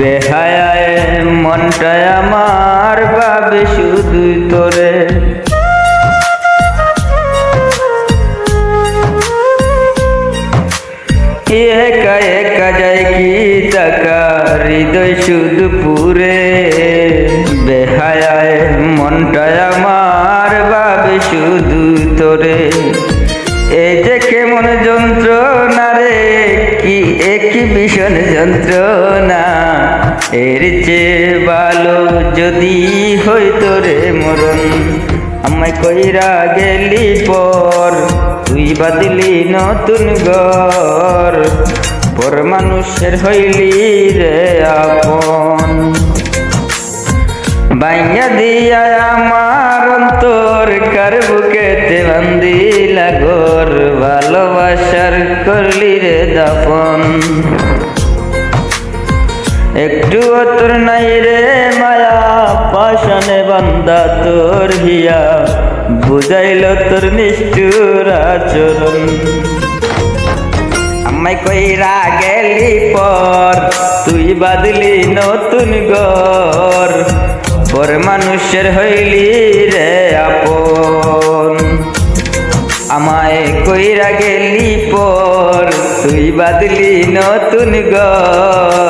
বেহায় মনটা আমার বাবে শুধুই তোরে। একা একা যায় কি টাকা, হৃদয় শুধু পুরে। বেহায় মনটা আমার বাবে শুধু তোরে। এই যে কেমন যন্ত্রণা রে, কি এক ভীষণ যন্ত্রণা। এর চেয়ে ভালো যদি হইতো রে মরণ, আমায় কইরা গেলি পর, তুই বাদলি নতুন ঘর, পর মানুষের হইলি রে আপন। বাইয়া দিয়া আমার অন্তর, কার বুকেতে বান্দিলা গোর ভালোবাসার করলি রে দাপন একটু তোর নাই রে মায়া পাশানে বান্দা তোর হিয়া। বুঝাইল তোর নিষ্ঠুর আচরণ। আমায় কইরা গেলি পর, তুই বাদলি নতুন গর পর মানুষের হইলি রে আপন। আমায় কইরা গেলি পর, তুই বাদলি নতুন গর